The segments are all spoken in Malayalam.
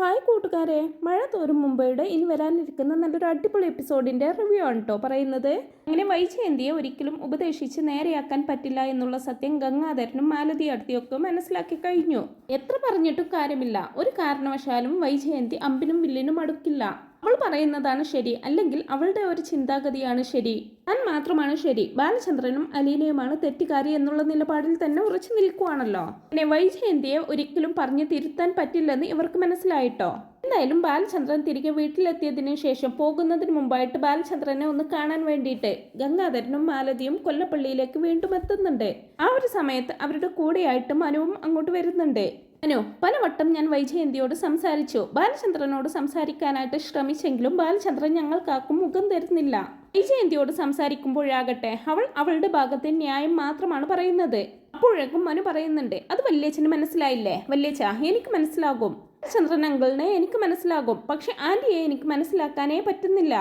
ഹായ് കൂട്ടുകാരെ മഴ തോരും മുമ്പയുടെ ഇനി വരാനിരിക്കുന്ന നല്ലൊരു അടിപൊളി എപ്പിസോഡിന്റെ റിവ്യൂ ആണ് കേട്ടോ പറയുന്നത്. അങ്ങനെ വൈജയന്തിയെ ഒരിക്കലും ഉപദേശിച്ച് നേരെയാക്കാൻ പറ്റില്ല എന്നുള്ള സത്യം ഗംഗാധരനും മാലതി അടുത്തിയൊക്കെ മനസ്സിലാക്കി കഴിഞ്ഞു. എത്ര പറഞ്ഞിട്ടും കാര്യമില്ല. ഒരു കാരണവശാലും വൈജയന്തി അമ്പിനും വില്ലിനും അടുക്കില്ല. അവൾ പറയുന്നതാണ് ശരി അല്ലെങ്കിൽ അവളുടെ ഒരു ചിന്താഗതിയാണ് ശരി. താൻ മാത്രമാണ് ശരി. ബാലചന്ദ്രനും അലീനയുമാണ് തെറ്റുകാരി എന്നുള്ള നിലപാടിൽ തന്നെ ഉറച്ചു നിൽക്കുവാണല്ലോ. പിന്നെ വൈജയന്തിയെ ഒരിക്കലും പറഞ്ഞു തിരുത്താൻ പറ്റില്ലെന്ന് ഇവർക്ക് മനസ്സിലായിട്ടോ? എന്തായാലും ബാലചന്ദ്രൻ തിരികെ വീട്ടിലെത്തിയതിനു ശേഷം പോകുന്നതിന് മുമ്പായിട്ട് ബാലചന്ദ്രനെ ഒന്ന് കാണാൻ വേണ്ടിയിട്ട് ഗംഗാധരനും മാലതിയും കൊല്ലപ്പള്ളിയിലേക്ക് വീണ്ടും എത്തുന്നുണ്ട്. ആ ഒരു സമയത്ത് അവരുടെ കൂടെയായിട്ട് മനുവും അങ്ങോട്ട് വരുന്നുണ്ട്. മനു പലവട്ടം ഞാൻ വൈജയന്തിയോട് സംസാരിച്ചു. ബാലചന്ദ്രനോട് സംസാരിക്കാനായിട്ട് ശ്രമിച്ചെങ്കിലും ബാലചന്ദ്രൻ ഞങ്ങൾക്കാർക്കും മുഖം തരുന്നില്ല. വൈജയന്തിയോട് സംസാരിക്കുമ്പോഴാകട്ടെ അവൾ അവളുടെ ഭാഗത്തെ ന്യായം മാത്രമാണ് പറയുന്നത്. അപ്പോഴേക്കും മനു പറയുന്നുണ്ട് അത് വല്യച്ഛന് മനസ്സിലായില്ലേ? വല്യച്ഛ എനിക്ക് മനസ്സിലാകും. ചന്ദ്രൻ അങ്കിളിനെ എനിക്ക് മനസ്സിലാകും. പക്ഷെ ആന്റിയെ എനിക്ക് മനസ്സിലാക്കാനേ പറ്റുന്നില്ല.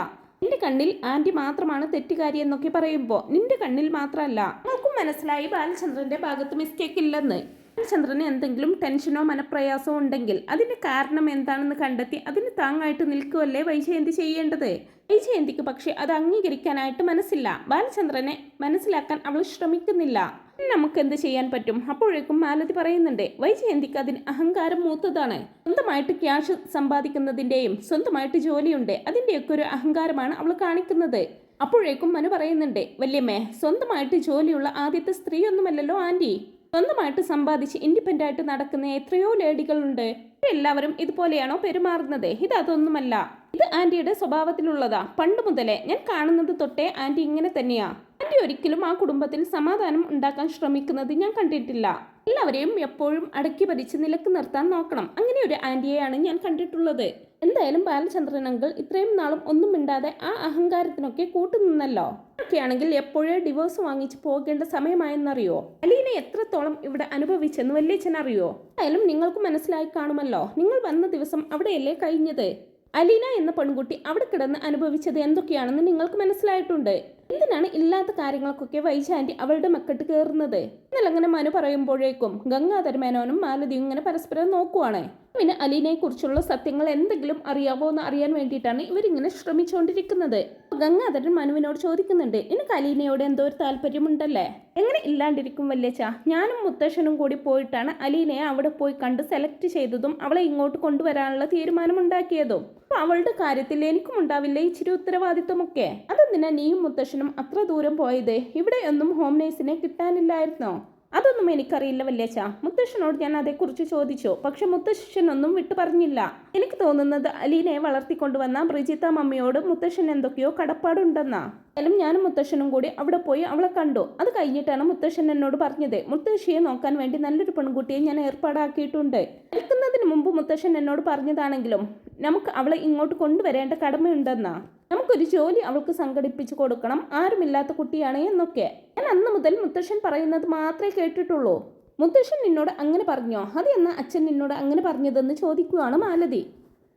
നിന്റെ കണ്ണിൽ ആന്റി മാത്രമാണ് തെറ്റുകാരി എന്നൊക്കെ പറയുമ്പോൾ നിന്റെ കണ്ണിൽ മാത്രമല്ല നമുക്കും മനസ്സിലായി ബാലചന്ദ്രന്റെ ഭാഗത്ത് മിസ്റ്റേക്ക് ഇല്ലെന്ന്. ചന്ദ്രന് എന്തെങ്കിലും ടെൻഷനോ മനപ്രയാസമോ ഉണ്ടെങ്കിൽ അതിന് കാരണം എന്താണെന്ന് കണ്ടെത്തി അതിന് താങ്ങായിട്ട് നിൽക്കുമല്ലേ വൈജയന്തി ചെയ്യേണ്ടത്? വൈജയന്തിക്ക് പക്ഷെ അത് അംഗീകരിക്കാനായിട്ട് മനസ്സില്ല. ബാലചന്ദ്രനെ മനസ്സിലാക്കാൻ അവൾ ശ്രമിക്കുന്നില്ല. നമുക്ക് എന്ത് ചെയ്യാൻ പറ്റും? അപ്പോഴേക്കും മാലതി പറയുന്നുണ്ട് വൈജയന്തിക്ക് അതിന് അഹങ്കാരം മൂത്തതാണ്. സ്വന്തമായിട്ട് ക്യാഷ് സമ്പാദിക്കുന്നതിന്റെയും സ്വന്തമായിട്ട് ജോലിയുണ്ട്. അതിന്റെയൊക്കെ ഒരു അഹങ്കാരമാണ് അവൾ കാണിക്കുന്നത്. അപ്പോഴേക്കും മനു പറയുന്നുണ്ട് വല്യമ്മേ സ്വന്തമായിട്ട് ജോലിയുള്ള ആദ്യത്തെ സ്ത്രീയൊന്നുമല്ലല്ലോ ആന്റി സ്വന്തമായിട്ട് സമ്പാദിച്ച് ഇൻഡിപെൻഡന്റ് ആയിട്ട് നടക്കുന്ന എത്രയോ ലേഡികളുണ്ട്. എല്ലാവരും ഇതുപോലെയാണോ പെരുമാറുന്നത്? ഇത് അതൊന്നുമല്ല. ഇത് ആന്റിയുടെ സ്വഭാവത്തിലുള്ളതാ. പണ്ട് മുതലേ ഞാൻ കാണുന്നത് തൊട്ടേ ആന്റി ഇങ്ങനെ തന്നെയാ. ആന്റി ഒരിക്കലും ആ കുടുംബത്തിൽ സമാധാനം ഉണ്ടാക്കാൻ ശ്രമിക്കുന്നത് ഞാൻ കണ്ടിട്ടില്ല. എല്ലാവരെയും എപ്പോഴും അടക്കി ഭരിച്ച് നിലയ്ക്ക് നിർത്താൻ നോക്കണം. അങ്ങനെ ഒരു ആന്റിയെയാണ് ഞാൻ കണ്ടിട്ടുള്ളത്. എന്തായാലും ബാലചന്ദ്രൻ ഇത്രയും നാളും ഒന്നും മിണ്ടാതെ ആ അഹങ്കാരത്തിനൊക്കെ കൂട്ടുനിന്നല്ലോ. ഒക്കെയാണെങ്കിൽ എപ്പോഴേ ഡിവോഴ്സ് വാങ്ങിച്ച് പോകേണ്ട സമയമായെന്നറിയോ? അലീന എത്രത്തോളം ഇവിടെ അനുഭവിച്ചെന്ന് വല്യച്ഛൻ അറിയോ? എന്തായാലും നിങ്ങൾക്ക് മനസ്സിലായി കാണുമല്ലോ. നിങ്ങൾ വന്ന ദിവസം അവിടെയല്ലേ കഴിഞ്ഞത്? അലീന എന്ന പെൺകുട്ടി അവിടെ കിടന്ന് അനുഭവിച്ചത് എന്തൊക്കെയാണെന്ന് നിങ്ങൾക്ക് മനസ്സിലായിട്ടുണ്ട്. എന്തിനാണ് ഇല്ലാത്ത കാര്യങ്ങൾക്കൊക്കെ വൈശാന്റി അവളുടെ മക്കട്ട് കയറുന്നത് എന്നല്ലങ്ങനെ മനു പറയുമ്പോഴേക്കും ഗംഗാധര മേനോനും മാലതിയും ഇങ്ങനെ പരസ്പരം നോക്കുവാണ്. പിന്നെ അലീനയെ കുറിച്ചുള്ള സത്യങ്ങൾ എന്തെങ്കിലും അറിയാവോ എന്ന് അറിയാൻ വേണ്ടിയിട്ടാണ് ഇവരിങ്ങനെ ശ്രമിച്ചുകൊണ്ടിരിക്കുന്നത് ഗംഗാധരൻ മനുവിനോട് ചോദിക്കുന്നുണ്ട് എനിക്ക് അലീനയോട് എന്തോ ഒരു താല്പര്യമുണ്ടല്ലേ? എങ്ങനെ ഇല്ലാണ്ടിരിക്കും വല്യച്ച? ഞാനും മുത്തശ്ശനും കൂടി പോയിട്ടാണ് അലീനയെ അവിടെ പോയി കണ്ട് സെലക്ട് ചെയ്തതും അവളെ ഇങ്ങോട്ട് കൊണ്ടുവരാനുള്ള തീരുമാനമുണ്ടാക്കിയതും. അപ്പൊ അവളുടെ കാര്യത്തിൽ എനിക്കും ഉണ്ടാവില്ല ഇച്ചിരി ഉത്തരവാദിത്വമൊക്കെ. അതെന്തിനാ നീയും മുത്തശ്ശനും അത്ര ദൂരം പോയത്? ഇവിടെ ഒന്നും ഹോം നേഴ്സിനെ കിട്ടാനില്ലായിരുന്നോ? അതൊന്നും എനിക്കറിയില്ല വല്യച്ച മുത്തശ്ശനോട് ഞാൻ അതേക്കുറിച്ച് ചോദിച്ചു. പക്ഷെ മുത്തശ്ശനൊന്നും വിട്ടു പറഞ്ഞില്ല. എനിക്ക് തോന്നുന്നത് അലീനയെ വളർത്തിക്കൊണ്ടുവന്ന ബ്രിജിത്ത മമ്മിയോട് മുത്തശ്ശൻ എന്തൊക്കെയോ കടപ്പാടുണ്ടെന്നാ. എന്നാലും ഞാനും മുത്തശ്ശനും കൂടി അവിടെ പോയി അവളെ കണ്ടു. അത് കഴിഞ്ഞിട്ടാണ് മുത്തശ്ശൻ എന്നോട് പറഞ്ഞത് മുത്തശ്ശിയെ നോക്കാൻ വേണ്ടി നല്ലൊരു പെൺകുട്ടിയെ ഞാൻ ഏർപ്പാടാക്കിയിട്ടുണ്ട്. നിൽക്കുന്നതിന് മുമ്പ് മുത്തശ്ശൻ എന്നോട് പറഞ്ഞതാണെങ്കിലും നമുക്ക് അവളെ ഇങ്ങോട്ട് കൊണ്ടുവരേണ്ട കടമയുണ്ടെന്നാ. നമുക്കൊരു ജോലി അവൾക്ക് സംഘടിപ്പിച്ചു കൊടുക്കണം. ആരുമില്ലാത്ത കുട്ടിയാണ് എന്നൊക്കെ. ഞാൻ അന്ന് മുതൽ മുത്തശ്ശൻ പറയുന്നത് മാത്രമേ കേട്ടിട്ടുള്ളൂ. മുത്തശ്ശൻ നിന്നോട് അങ്ങനെ പറഞ്ഞോ? അത് എന്നാ അച്ഛൻ നിന്നോട് അങ്ങനെ പറഞ്ഞതെന്ന് ചോദിക്കുകയാണ് മാലതി.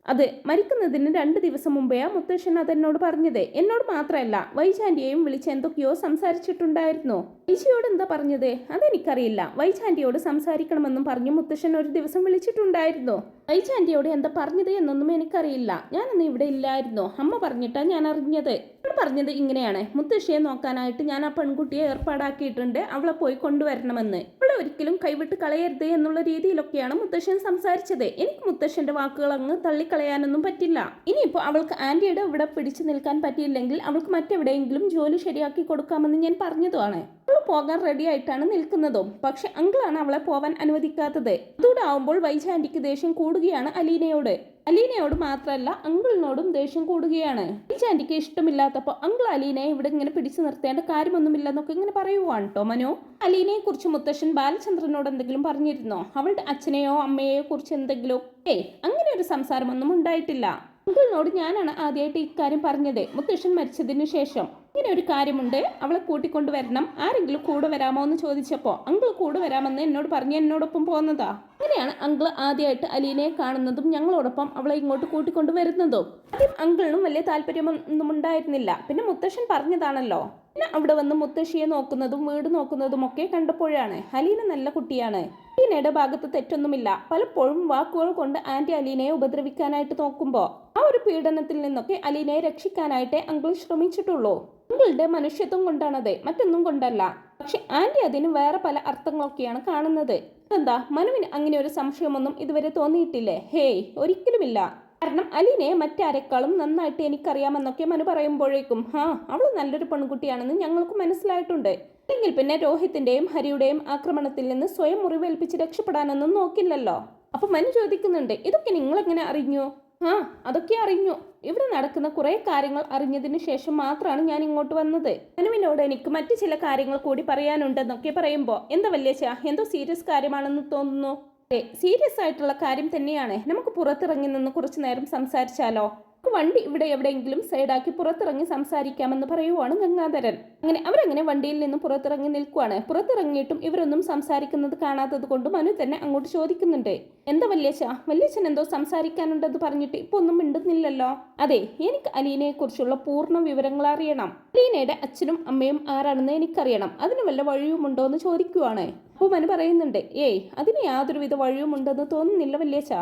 അതെ മരിക്കുന്നതിന് രണ്ട് ദിവസം മുമ്പേ മുത്തശ്ശൻ അതെന്നോട് പറഞ്ഞത്. എന്നോട് മാത്രമല്ല വൈശാന്റിയെയും വിളിച്ച് എന്തൊക്കെയോ സംസാരിച്ചിട്ടുണ്ടായിരുന്നു. വൈശിയോട് എന്താ പറഞ്ഞത്? അതെനിക്കറിയില്ല. വൈശാന്റിയോട് സംസാരിക്കണമെന്നും പറഞ്ഞു മുത്തശ്ശൻ ഒരു ദിവസം വിളിച്ചിട്ടുണ്ടായിരുന്നു. വൈശാന്റിയോട് എന്താ പറഞ്ഞത് എന്നൊന്നും എനിക്കറിയില്ല. ഞാനന്ന് ഇവിടെ ഇല്ലായിരുന്നു. അമ്മ പറഞ്ഞിട്ടാ ഞാൻ അറിഞ്ഞത്. പറഞ്ഞത് ഇങ്ങനെയാണ്. മുത്തശ്ശിയെ നോക്കാനായിട്ട് ഞാൻ ആ പെൺകുട്ടിയെ ഏർപ്പാടാക്കിയിട്ടുണ്ട്. അവളെ പോയി കൊണ്ടുവരണമെന്ന്. ഒരിക്കലും കൈവിട്ട് കളയരുത് എന്നുള്ള രീതിയിലൊക്കെയാണ് മുത്തശ്ശൻ സംസാരിച്ചത്. എനിക്ക് മുത്തശ്ശന്റെ വാക്കുകൾ അങ്ങ് തള്ളിക്കളയാനൊന്നും പറ്റില്ല. ഇനിയിപ്പോൾ അവൾക്ക് ആന്റിയുടെ ഇവിടെ പിടിച്ചു നിൽക്കാൻ പറ്റിയില്ലെങ്കിൽ അവൾക്ക് മറ്റെവിടെയെങ്കിലും ജോലി ശരിയാക്കി കൊടുക്കാമെന്ന് ഞാൻ പറഞ്ഞതുമാണ്. അവൾ പോകാൻ റെഡി ആയിട്ടാണ് നിൽക്കുന്നതും. പക്ഷെ അങ്കിളാണ് അവളെ പോവാൻ അനുവദിക്കാത്തത്. അതോടെ ആവുമ്പോൾ വൈജാന്റിക്ക് ദേഷ്യം കൂടുകയാണ് അലീനയോട്. അലീനയോട് മാത്രമല്ല അങ്കിളിനോടും ദേഷ്യം കൂടുകയാണ്. വൈജാന്റിക്ക് ഇഷ്ടമില്ലാത്തപ്പോൾ അങ്കിൾ അലീനയെ ഇവിടെ ഇങ്ങനെ പിടിച്ചു നിർത്തേണ്ട കാര്യമൊന്നുമില്ലെന്നൊക്കെ ഇങ്ങനെ പറയുവാണ് കേട്ടോ മനു. അലീനയെ കുറിച്ച് മുത്തശ്ശൻ ബാലചന്ദ്രനോട് എന്തെങ്കിലും പറഞ്ഞിരുന്നോ? അവളുടെ അച്ഛനെയോ അമ്മയെയോ കുറിച്ച് എന്തെങ്കിലും? ഏയ് അങ്ങനെ ഒരു സംസാരമൊന്നും ഉണ്ടായിട്ടില്ല. അങ്കിളിനോട് ഞാനാണ് ആദ്യമായിട്ട് ഇക്കാര്യം പറഞ്ഞത്. മുത്തശ്ശൻ മരിച്ചതിന് ശേഷം. ഇങ്ങനെ ഒരു കാര്യമുണ്ട്. അവളെ കൂട്ടിക്കൊണ്ട് വരണം. ആരെങ്കിലും കൂടെ വരാമോ എന്ന് ചോദിച്ചപ്പോൾ അങ്കിൾ കൂടെ വരാമെന്ന് എന്നോട് പറഞ്ഞ് എന്നോടൊപ്പം പോകുന്നതാ അങ്ങനെയാണ് അങ്കിൾ ആദ്യമായിട്ട് അലീനയെ കാണുന്നതും ഞങ്ങളോടൊപ്പം അവളെ ഇങ്ങോട്ട് കൂട്ടിക്കൊണ്ടു വരുന്നതും. ആദ്യം അങ്കിളിനും വലിയ താല്പര്യമൊന്നും ഉണ്ടായിരുന്നില്ല. പിന്നെ മുത്തശ്ശൻ പറഞ്ഞതാണല്ലോ. അവിടെ വന്ന് മുത്തശ്ശിയെ നോക്കുന്നതും വീട് നോക്കുന്നതും ഒക്കെ കണ്ടപ്പോഴാണ് അലീന നല്ല കുട്ടിയാണ്. അലീനയുടെ ഭാഗത്ത് തെറ്റൊന്നുമില്ല. പലപ്പോഴും വാക്കുകൾ കൊണ്ട് ആന്റി അലീനയെ ഉപദ്രവിക്കാനായിട്ട് നോക്കുമ്പോൾ ആ ഒരു പീഡനത്തിൽ നിന്നൊക്കെ അലീനയെ രക്ഷിക്കാനായിട്ടേ അങ്കിൾ ശ്രമിച്ചിട്ടുള്ളൂ. അങ്കിളുടെ മനുഷ്യത്വം കൊണ്ടാണത് മറ്റൊന്നും കൊണ്ടല്ല. പക്ഷെ ആന്റി അതിന് വേറെ പല അർത്ഥങ്ങളൊക്കെയാണ് കാണുന്നത്. എന്താ മനുവിന് അങ്ങനെ ഒരു സംശയമൊന്നും ഇതുവരെ തോന്നിയിട്ടില്ലേ? ഹേയ് ഒരിക്കലുമില്ല. കാരണം അലീനയെ മറ്റാരെക്കാളും നന്നായിട്ട് എനിക്കറിയാമെന്നൊക്കെ മനു പറയുമ്പോഴേക്കും ഹാ അവൾ നല്ലൊരു പെൺകുട്ടിയാണെന്ന് ഞങ്ങൾക്ക് മനസ്സിലായിട്ടുണ്ട്. അല്ലെങ്കിൽ പിന്നെ രോഹിത്തിന്റെയും ഹരിയുടെയും ആക്രമണത്തിൽ നിന്ന് സ്വയം മുറിവേൽപ്പിച്ച് രക്ഷപ്പെടാനൊന്നും നോക്കില്ലല്ലോ? അപ്പൊ മനു ചോദിക്കുന്നുണ്ട് ഇതൊക്കെ നിങ്ങളെങ്ങനെ അറിഞ്ഞു? ആ അതൊക്കെ അറിഞ്ഞു. ഇവിടെ നടക്കുന്ന കുറേ കാര്യങ്ങൾ അറിഞ്ഞതിന് ശേഷം മാത്രമാണ് ഞാൻ ഇങ്ങോട്ട് വന്നത്. മനുവിനോട് എനിക്ക് മറ്റു ചില കാര്യങ്ങൾ കൂടി പറയാനുണ്ടെന്നൊക്കെ പറയുമ്പോൾ എന്താ വല്യച്ച എന്തോ സീരിയസ് കാര്യമാണെന്ന് തോന്നുന്നു? സീരിയസ് ആയിട്ടുള്ള കാര്യം തന്നെയാണ്. നമുക്ക് പുറത്തിറങ്ങി നിന്ന് കുറച്ചു നേരം സംസാരിച്ചാലോ? വണ്ടി ഇവിടെ എവിടെയെങ്കിലും സൈഡാക്കി പുറത്തിറങ്ങി സംസാരിക്കാമെന്ന് പറയുവാണ് ഗംഗാധരൻ. അങ്ങനെ അവരങ്ങനെ വണ്ടിയിൽ നിന്ന് പുറത്തിറങ്ങി നിൽക്കുവാണ്. പുറത്തിറങ്ങിയിട്ടും ഇവരൊന്നും സംസാരിക്കുന്നത് കാണാത്തത് കൊണ്ട് മനു തന്നെ അങ്ങോട്ട് ചോദിക്കുന്നുണ്ട്. എന്താ വല്യച്ഛ? വല്യച്ഛൻ എന്തോ സംസാരിക്കാനുണ്ടെന്ന് പറഞ്ഞിട്ട് ഇപ്പൊ ഒന്നും മിണ്ടുന്നില്ലല്ലോ? അതെ എനിക്ക് അലീനയെ കുറിച്ചുള്ള പൂർണ വിവരങ്ങൾ അറിയണം. അലീനയുടെ അച്ഛനും അമ്മയും ആരാണെന്ന് എനിക്കറിയണം. അതിന് വല്ല വഴിയുമുണ്ടോ എന്ന് ചോദിക്കുവാണ്. അപ്പോൾ മനു പറയുന്നുണ്ട് ഏയ് അതിന് യാതൊരുവിധ വഴിയുമുണ്ടെന്ന് തോന്നുന്നില്ല വല്യച്ഛ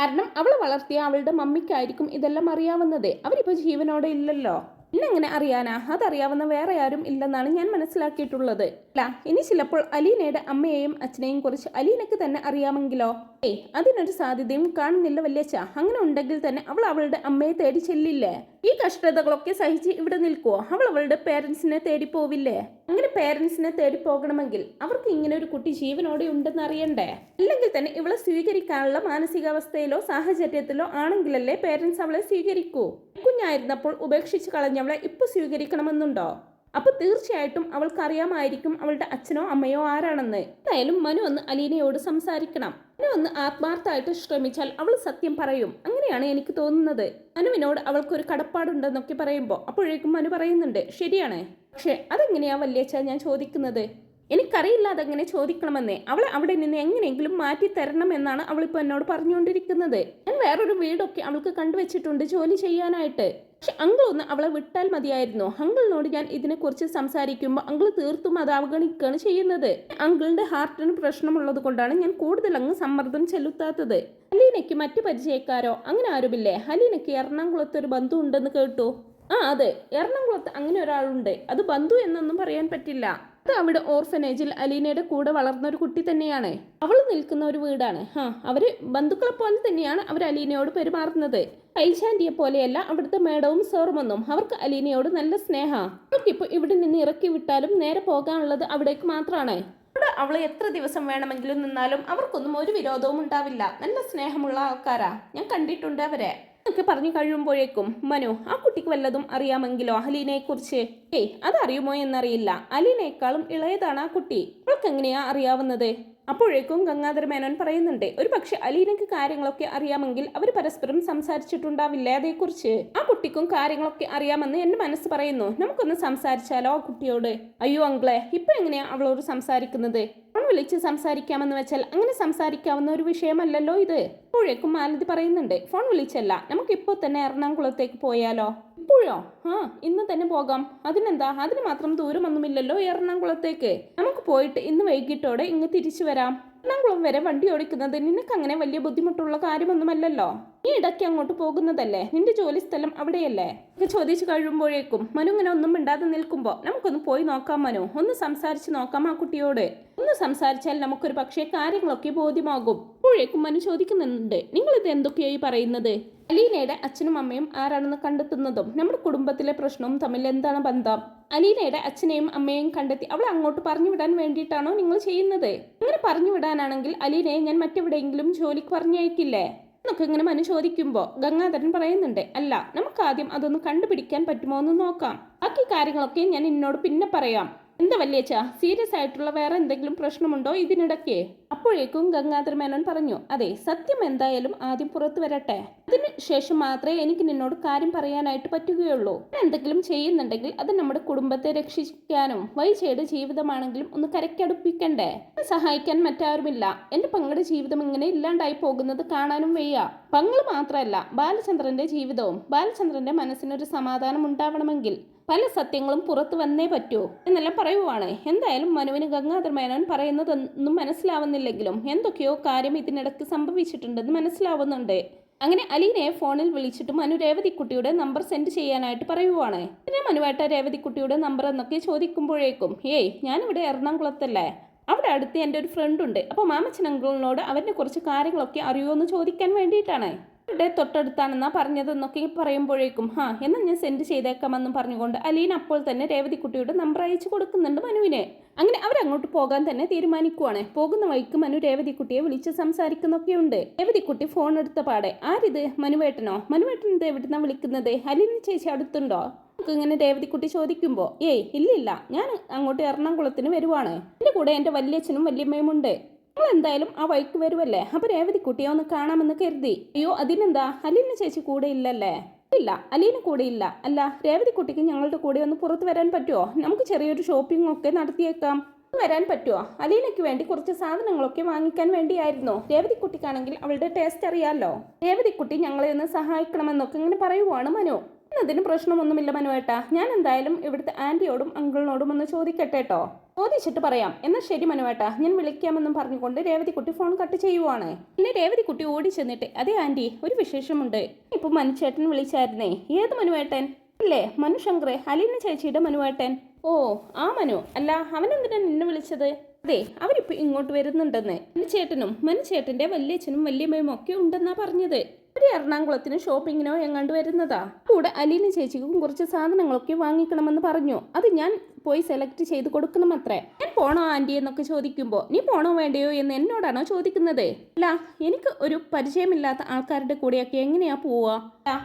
കാരണം അവളെ വളർത്തിയ അവളുടെ മമ്മിക്കായിരിക്കും ഇതെല്ലാം അറിയാവുന്നത്. അവരിപ്പോൾ ജീവനോടെ ഇല്ലല്ലോ. ഇന്നെങ്ങനെ അറിയാനാ? അതറിയാവുന്ന വേറെ ആരും ഇല്ലെന്നാണ് ഞാൻ മനസ്സിലാക്കിയിട്ടുള്ളത്. അല്ല ഇനി ചിലപ്പോൾ അലീനയുടെ അമ്മയെയും അച്ഛനെയും കുറിച്ച് അലീനക്ക് തന്നെ അറിയാമെങ്കിലോ? ഏയ് അതിനൊരു സാധ്യതയും കാണുന്നില്ല വല്യച്ഛ അങ്ങനെ ഉണ്ടെങ്കിൽ തന്നെ അവൾ അവളുടെ അമ്മയെ തേടി ചെല്ലില്ലേ? ഈ കഷ്ടതകളൊക്കെ സഹിച്ച് ഇവിടെ നിൽക്കുവോ? അവൾ അവളുടെ പേരൻസിനെ തേടി പോവില്ലേ? അങ്ങനെ പേരൻസിനെ തേടി പോകണമെങ്കിൽ അവർക്ക് ഇങ്ങനെ ഒരു കുട്ടി ജീവനോടെ ഉണ്ടെന്ന് അറിയണ്ടേ? അല്ലെങ്കിൽ തന്നെ ഇവളെ സ്വീകരിക്കാനുള്ള മാനസികാവസ്ഥയിലോ സാഹചര്യത്തിലോ ആണെങ്കിലല്ലേ പേരൻസ് അവളെ സ്വീകരിക്കൂ? കുഞ്ഞായിരുന്നപ്പോൾ ഉപേക്ഷിച്ച് കളഞ്ഞവളെ ഇപ്പൊ സ്വീകരിക്കണമെന്നുണ്ടോ? അപ്പൊ തീർച്ചയായിട്ടും അവൾക്കറിയാമായിരിക്കും അവളുടെ അച്ഛനോ അമ്മയോ ആരാണെന്ന്. എന്തായാലും മനു ഒന്ന് അലീനയോട് സംസാരിക്കണം. മനു ഒന്ന് ആത്മാർത്ഥമായിട്ട് ശ്രമിച്ചാൽ അവൾ സത്യം പറയും. അങ്ങനെയാണ് എനിക്ക് തോന്നുന്നത്. മനുവിനോട് അവൾക്കൊരു കടപ്പാടുണ്ടെന്നൊക്കെ പറയുമ്പോൾ അപ്പോഴേക്കും മനു പറയുന്നുണ്ട് ശരിയാണ്. പക്ഷെ അതെങ്ങനെയാ വല്യച്ച ഞാൻ ചോദിക്കുന്നത്? എനിക്കറിയില്ല അതെങ്ങനെ ചോദിക്കണമെന്നേ. അവൾ അവിടെ നിന്ന് എങ്ങനെയെങ്കിലും മാറ്റി തരണം എന്നാണ് അവളിപ്പോൾ എന്നോട് പറഞ്ഞുകൊണ്ടിരിക്കുന്നത്. ഞാൻ വേറൊരു വീടൊക്കെ അവൾക്ക് കണ്ടുവച്ചിട്ടുണ്ട് ജോലി ചെയ്യാനായിട്ട്. പക്ഷെ അങ്കിൾ ഒന്ന് അവളെ വിട്ടാൽ മതിയായിരുന്നു? അങ്കിളിനോട് ഞാൻ ഇതിനെക്കുറിച്ച് സംസാരിക്കുമ്പോൾ അങ്കിൾ തീർത്തും അത് അവഗണിക്കുകയാണ് ചെയ്യുന്നത്. അങ്കിളിന്റെ ഹാർട്ടിന് പ്രശ്നമുള്ളത് കൊണ്ടാണ് ഞാൻ കൂടുതൽ അങ്ങ് സമ്മർദ്ദം ചെലുത്താത്തത്. ഹലീനയ്ക്ക് മറ്റു പരിചയക്കാരോ അങ്ങനെ ആരുമില്ലേ? ഹലീനയ്ക്ക് എറണാകുളത്ത് ഒരു ബന്ധു ഉണ്ടെന്ന് കേട്ടു. ആ അതെ. എറണാകുളത്ത് അങ്ങനെ ഒരാളുണ്ട്. അത് ബന്ധു എന്നൊന്നും പറയാൻ പറ്റില്ല. അത് അവിടെ ഓർഫനേജിൽ അലീനയുടെ കൂടെ വളർന്ന ഒരു കുട്ടി തന്നെയാണ്. അവൾ നിൽക്കുന്ന ഒരു വീടാണ്. ആ അവർ ബന്ധുക്കളെ പോലെ തന്നെയാണ് അവർ അലീനയോട് പെരുമാറുന്നത്. ഐശാന്റിയെ പോലെയല്ല അവിടുത്തെ മേഡവും സോർമെന്നും അവർക്ക് അലീനയോട് നല്ല സ്നേഹ. അവർക്കിപ്പോൾ ഇവിടെ നിന്ന് ഇറക്കി വിട്ടാലും നേരെ പോകാനുള്ളത് അവിടേക്ക് മാത്രമാണ് അവിടെ അവളെ എത്ര ദിവസം വേണമെങ്കിലും നിന്നാലും അവർക്കൊന്നും ഒരു വിരോധവും ഉണ്ടാവില്ല. നല്ല സ്നേഹമുള്ള ആൾക്കാരാ. ഞാൻ കണ്ടിട്ടുണ്ട് അവരെ. എന്നൊക്കെ പറഞ്ഞു കഴിയുമ്പോഴേക്കും മനു ആ കുട്ടിക്ക് വല്ലതും അറിയാമെങ്കിലോ അലീനയെ കുറിച്ച് ഏയ് അതറിയുമോ എന്നറിയില്ല. അലീനയെക്കാളും ഇളയതാണ് ആ കുട്ടി. അവൾക്ക് എങ്ങനെയാ അറിയാവുന്നത്? അപ്പോഴേക്കും ഗംഗാധര മേനോൻ പറയുന്നുണ്ട് ഒരു പക്ഷെ അലീനയ്ക്ക് കാര്യങ്ങളൊക്കെ അറിയാമെങ്കിൽ അവർ പരസ്പരം സംസാരിച്ചിട്ടുണ്ടാവില്ലേ അതേക്കുറിച്ച്. ആ കുട്ടിക്കും കാര്യങ്ങളൊക്കെ അറിയാമെന്ന് എന്റെ മനസ്സ് പറയുന്നു. നമുക്കൊന്ന് സംസാരിച്ചാലോ ആ കുട്ടിയോട്? അയ്യോ അങ്കിളെ ഇപ്പൊ എങ്ങനെയാ അവളോട് സംസാരിക്കുന്നത്? ഫോൺ വിളിച്ച് സംസാരിക്കാമെന്ന് വെച്ചാൽ അങ്ങനെ സംസാരിക്കാവുന്ന ഒരു വിഷയമല്ലല്ലോ ഇത്. അപ്പോഴേക്കും മാലതി പറയുന്നുണ്ട് ഫോൺ വിളിച്ചല്ല നമുക്ക് ഇപ്പോൾ തന്നെ എറണാകുളത്തേക്ക് പോയാലോ? ഇപ്പോഴോ ആ ഇന്ന് തന്നെ പോകാം. അതിനെന്താ? അതിന് മാത്രം ദൂരമൊന്നുമില്ലല്ലോ എറണാകുളത്തേക്ക്. നമുക്ക് പോയിട്ട് ഇന്ന് വൈകിട്ടോടെ ഇങ്ങ് തിരിച്ചു വരാം. എറണാകുളം വരെ വണ്ടി ഓടിക്കുന്നത് നിനക്ക് അങ്ങനെ വലിയ ബുദ്ധിമുട്ടുള്ള കാര്യമൊന്നുമല്ലല്ലോ? നീ ഇടയ്ക്ക് അങ്ങോട്ട് പോകുന്നതല്ലേ? നിന്റെ ജോലി സ്ഥലം അവിടെയല്ലേ? ഒക്കെ ചോദിച്ചു കഴിയുമ്പോഴേക്കും മനു ഇങ്ങനെ ഒന്നും മിണ്ടാതെ നിൽക്കുമ്പോൾ നമുക്കൊന്ന് പോയി നോക്കാം മനു. ഒന്ന് സംസാരിച്ച് നോക്കാം ആ കുട്ടിയോട്. ഒന്ന് സംസാരിച്ചാൽ നമുക്കൊരു പക്ഷേ കാര്യങ്ങളൊക്കെ ബോധ്യമാകും. അപ്പോഴേക്കും മനു ചോദിക്കുന്നുണ്ട് നിങ്ങൾ ഇത് എന്തൊക്കെയായി പറയുന്നത്? അലീനയുടെ അച്ഛനും അമ്മയും ആരാണെന്ന് കണ്ടെത്തുന്നതും നമ്മുടെ കുടുംബത്തിലെ പ്രശ്നവും തമ്മിൽ എന്താണ് ബന്ധം? അലീനയുടെ അച്ഛനെയും അമ്മയെയും കണ്ടെത്തി അവളെ അങ്ങോട്ട് പറഞ്ഞു വിടാൻ വേണ്ടിയിട്ടാണോ നിങ്ങൾ ചെയ്യുന്നത്? അങ്ങനെ പറഞ്ഞു വിടാനാണെങ്കിൽ അലീനയെ ഞാൻ മറ്റെവിടെയെങ്കിലും ജോലിക്ക് പറഞ്ഞയക്കില്ലേ? എന്നൊക്കെ ഇങ്ങനെ മനു ചോദിക്കുമ്പോൾ ഗംഗാധരൻ പറയുന്നുണ്ട് അല്ല നമുക്ക് ആദ്യം അതൊന്ന് കണ്ടുപിടിക്കാൻ പറ്റുമോ എന്ന് നോക്കാം. ബാക്കി കാര്യങ്ങളൊക്കെ ഞാൻ എന്നോട് പിന്നെ പറയാം. എന്താ വല്യച്ഛ സീരിയസ് ആയിട്ടുള്ള വേറെ എന്തെങ്കിലും പ്രശ്നമുണ്ടോ ഇതിനിടയ്ക്ക്? അപ്പോഴേക്കും ഗംഗാധര മേനോൻ പറഞ്ഞു അതെ സത്യം എന്തായാലും ആദ്യം പുറത്തു വരട്ടെ. അതിന് ശേഷം മാത്രമേ എനിക്ക് നിന്നോട് കാര്യം പറയാനായിട്ട് പറ്റുകയുള്ളൂ. എന്തെങ്കിലും ചെയ്യുന്നുണ്ടെങ്കിൽ അത് നമ്മുടെ കുടുംബത്തെ രക്ഷിക്കാനും വൈചയുടെ ജീവിതമാണെങ്കിലും ഒന്ന് കരക്കടുപ്പിക്കണ്ടേ? സഹായിക്കാൻ മറ്റാരുമില്ല. എന്റെ പങ്ങളുടെ ജീവിതം ഇങ്ങനെ ഇല്ലാണ്ടായി പോകുന്നത് കാണാനും വയ്യ. പങ്ങൾ മാത്രമല്ല ബാലചന്ദ്രന്റെ ജീവിതവും ബാലചന്ദ്രന്റെ മനസ്സിനൊരു സമാധാനം ഉണ്ടാവണമെങ്കിൽ. പല സത്യങ്ങളും പുറത്തു വന്നേ പറ്റൂ എന്നെല്ലാം പറയുവാണ്. എന്തായാലും മനുവിന് ഗംഗാധര മേനോൻ പറയുന്നതൊന്നും മനസ്സിലാവുന്നില്ലെങ്കിലും എന്തൊക്കെയോ കാര്യം ഇതിനിടയ്ക്ക് സംഭവിച്ചിട്ടുണ്ടെന്ന് മനസ്സിലാവുന്നുണ്ട്. അങ്ങനെ അലീനയെ ഫോണിൽ വിളിച്ചിട്ട് മനു രേവതിക്കുട്ടിയുടെ നമ്പർ സെൻഡ് ചെയ്യാനായിട്ട് പറയുവാണ്. പിന്നെ മനുവായിട്ട് രേവതിക്കുട്ടിയുടെ നമ്പർ എന്നൊക്കെ ചോദിക്കുമ്പോഴേക്കും ഏയ് ഞാനിവിടെ എറണാകുളത്തല്ലേ? അവിടെ അടുത്ത് എന്റെ ഒരു ഫ്രണ്ട് ഉണ്ട്. അപ്പോൾ മാമച്ചൻ അങ്കിളിനോട് അവന്റെ കുറച്ച് കാര്യങ്ങളൊക്കെ അറിയുമോ ചോദിക്കാൻ വേണ്ടിയിട്ടാണ്. ഇവിടെ തൊട്ടടുത്താണെന്നാ പറഞ്ഞതെന്നൊക്കെ പറയുമ്പോഴേക്കും ഹാ എന്നാൽ ഞാൻ സെൻഡ് ചെയ്തേക്കാമെന്നും പറഞ്ഞുകൊണ്ട് അലീൻ അപ്പോൾ തന്നെ രേവതിക്കുട്ടിയുടെ നമ്പർ അയച്ചു കൊടുക്കുന്നുണ്ട് മനുവിനെ. അങ്ങനെ അവരങ്ങോട്ട് പോകാൻ തന്നെ തീരുമാനിക്കുവാണ്. പോകുന്ന വഴിക്ക് മനു രേവതിക്കുട്ടിയെ വിളിച്ച് സംസാരിക്കുന്നൊക്കെയുണ്ട് രേവതിക്കുട്ടി ഫോൺ എടുത്ത പാടെ ആരിത് മനുവേട്ടനോ? മനുവേട്ടൻ ഇത് എവിടുന്നാ വിളിക്കുന്നത്? അലീന ചേച്ചി അടുത്തുണ്ടോ? നമുക്ക് ഇങ്ങനെ രേവതിക്കുട്ടി ചോദിക്കുമ്പോൾ ഏയ് ഇല്ലില്ല ഞാൻ അങ്ങോട്ട് എറണാകുളത്തിന് വരുവാണ്. എന്റെ കൂടെ എന്റെ വല്യച്ഛനും വല്യമ്മയും ഉണ്ട്. നിങ്ങൾ എന്തായാലും ആ വഴിക്ക് വരുമല്ലേ അപ്പൊ രേവതിക്കുട്ടിയെ ഒന്ന് കാണാമെന്ന് കരുതി. അയ്യോ അതിനെന്താ? അലീന ചേച്ചി കൂടെ ഇല്ലല്ലേ? ഇല്ല അലീന കൂടെ ഇല്ല. അല്ല രേവതിക്കുട്ടിക്ക് ഞങ്ങളുടെ കൂടെ ഒന്ന് പുറത്ത് വരാൻ പറ്റുമോ നമുക്ക് ചെറിയൊരു ഷോപ്പിംഗ് ഒക്കെ നടത്തിയേക്കാം. വരാൻ പറ്റുമോ അലീനയ്ക്ക് വേണ്ടി കുറച്ച് സാധനങ്ങളൊക്കെ വാങ്ങിക്കാൻ വേണ്ടിയായിരുന്നു. രേവതിക്കുട്ടിക്കാണെങ്കിൽ അവളുടെ ടേസ്റ്റ് അറിയാലോ. രേവതിക്കുട്ടി ഞങ്ങളെ ഒന്ന് സഹായിക്കണമെന്നൊക്കെ ഇങ്ങനെ പറയുവാണ് മനു. അതിന് പ്രശ്നമൊന്നുമില്ല മനുവേട്ടാ. ഞാൻ എന്തായാലും ഇവിടുത്തെ ആന്റിയോടും അങ്കിളിനോടും ഒന്ന് ചോദിക്കട്ടെ കേട്ടോ ചോദിച്ചിട്ട് പറയാം. എന്നാൽ ശരി മനുവേട്ടാ. ഞാൻ വിളിക്കാമെന്നും പറഞ്ഞുകൊണ്ട് രേവതിക്കുട്ടി ഫോൺ കട്ട് ചെയ്യുവാണ്. പിന്നെ രേവതിക്കുട്ടി ഓടി ചെന്നിട്ട് അതെ ആന്റി ഒരു വിശേഷമുണ്ട്. ഇപ്പൊ മനുചേട്ടൻ വിളിച്ചായിരുന്നേ. ഏത് മനുവേട്ടൻ? അല്ലേ മനു മനുശങ്കറെ അലീന ചേച്ചിയുടെ മനുവേട്ടൻ. ഓ ആ മനു. അല്ല അവനെന്തിനാ നിന്നെ വിളിച്ചത്? അതെ അവരിപ്പോ ഇങ്ങോട്ട് വരുന്നുണ്ടെന്ന്. മനുചേട്ടനും മനുചേട്ടന്റെ വല്യച്ഛനും വല്യമ്മയും ഒക്കെ ഉണ്ടെന്നാ പറഞ്ഞത്. ഒരു എറണാകുളത്തിന് ഷോപ്പിങ്ങിനോ എങ്ങാണ്ട് വരുന്നതാ? കൂടെ അലീന ചേച്ചിക്കും കുറച്ച് സാധനങ്ങളൊക്കെ വാങ്ങിക്കണമെന്ന് പറഞ്ഞു. അത് ഞാൻ പോയി സെലക്ട് ചെയ്ത് കൊടുക്കണം അത്രേ ഞാൻ പോണോ ആന്റി എന്നൊക്കെ ചോദിക്കുമ്പോൾ നീ പോണോ വേണ്ടയോ? എന്ന് എന്നോടാണോ ചോദിക്കുന്നത്. അല്ല എനിക്ക് ഒരു പരിചയമില്ലാത്ത ആൾക്കാരുടെ കൂടെയൊക്കെ എങ്ങനെയാ പോവുക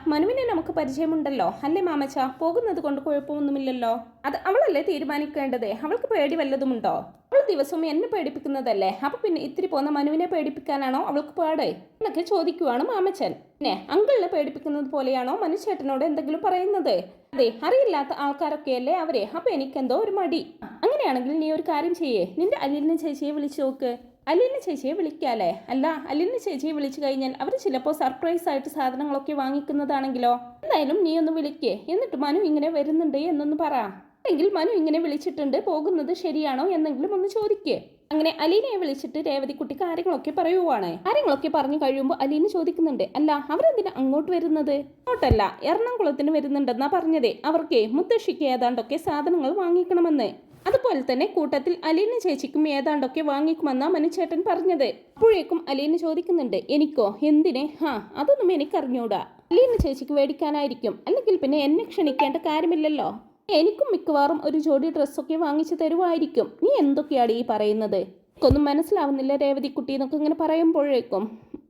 മനുവിനെ നമുക്ക് പരിചയമുണ്ടല്ലോ. അല്ലേ മാമച്ച? പോകുന്നത് കൊണ്ട് കുഴപ്പമൊന്നുമില്ലല്ലോ. അത് അവളല്ലേ തീരുമാനിക്കേണ്ടത്? അവൾക്ക് പേടി വല്ലതുമുണ്ടോ? അവൾ ദിവസവും എന്നെ പേടിപ്പിക്കുന്നതല്ലേ. അപ്പൊ പിന്നെ ഇത്തിരി പോന്ന മനുവിനെ പേടിപ്പിക്കാനാണോ അവൾക്ക് പാട്? എന്നൊക്കെ ചോദിക്കുവാണ് മാമച്ചൻ. പിന്നെ അങ്കിളിനെ പേടിപ്പിക്കുന്നത് പോലെയാണോ മനുഷ്യേട്ടനോട് എന്തെങ്കിലും പറയുന്നത്? അതെ അറിയില്ലാത്ത ആൾക്കാരൊക്കെയല്ലേ അവരെ. അപ്പൊ എനിക്കെന്തോ ഒരു മടി. അങ്ങനെയാണെങ്കിൽ നീ ഒരു കാര്യം ചെയ്യേ. നിന്റെ അലീന ചേച്ചിയെ വിളിച്ചു നോക്ക്. അലീന ചേച്ചിയെ വിളിക്കാല്ലേ? അല്ല അലീന ചേച്ചിയെ വിളിച്ചു കഴിഞ്ഞാൽ അവർ ചിലപ്പോൾ സർപ്രൈസ് ആയിട്ട് സാധനങ്ങളൊക്കെ വാങ്ങിക്കുന്നതാണെങ്കിലോ? എന്തായാലും നീ ഒന്ന് വിളിക്കേ. എന്നിട്ട് മനു ഇങ്ങനെ വരുന്നുണ്ട് എന്നൊന്ന് പറ. അല്ലെങ്കിൽ മനു ഇങ്ങനെ വിളിച്ചിട്ടുണ്ട് പോകുന്നത് ശരിയാണോ എന്നെങ്കിലും ഒന്ന് ചോദിക്കേ. അങ്ങനെ അലീനയെ വിളിച്ചിട്ട് രേവതിക്കുട്ടി കാര്യങ്ങളൊക്കെ പറയുവാണ്. കാര്യങ്ങളൊക്കെ പറഞ്ഞു കഴിയുമ്പോൾ അലീന ചോദിക്കുന്നുണ്ട് അല്ല അവരെന്തിനാ അങ്ങോട്ട് വരുന്നത്? അങ്ങോട്ടല്ല എറണാകുളത്തിന് വരുന്നുണ്ടെന്നാ പറഞ്ഞതേ. അവർക്ക് മുത്തശ്ശിക്ക് ഏതാണ്ടൊക്കെ സാധനങ്ങൾ വാങ്ങിക്കണമെന്ന്. അതുപോലെ തന്നെ കൂട്ടത്തിൽ അലീന ചേച്ചിക്കും ഏതാണ്ടൊക്കെ വാങ്ങിക്കുമെന്നാ മനുചേട്ടൻ പറഞ്ഞത്. അപ്പോഴേക്കും അലീന ചോദിക്കുന്നുണ്ട് എനിക്കോ? എന്തിനെ? ഹാ അതൊന്നും എനിക്കറിഞ്ഞൂടാ. അലീന ചേച്ചിക്ക് മേടിക്കാനായിരിക്കും അല്ലെങ്കിൽ പിന്നെ എന്നെ ക്ഷണിക്കേണ്ട കാര്യമില്ലല്ലോ. എനിക്കും മിക്കവാറും ഒരു ജോഡി ഡ്രസ്സൊക്കെ വാങ്ങിച്ചു തരുമായിരിക്കും നീ എന്തൊക്കെയാണ് ഈ പറയുന്നത്? എനിക്കൊന്നും മനസ്സിലാവുന്നില്ല രേവതിക്കുട്ടി എന്നൊക്കെ ഇങ്ങനെ പറയുമ്പോഴേക്കും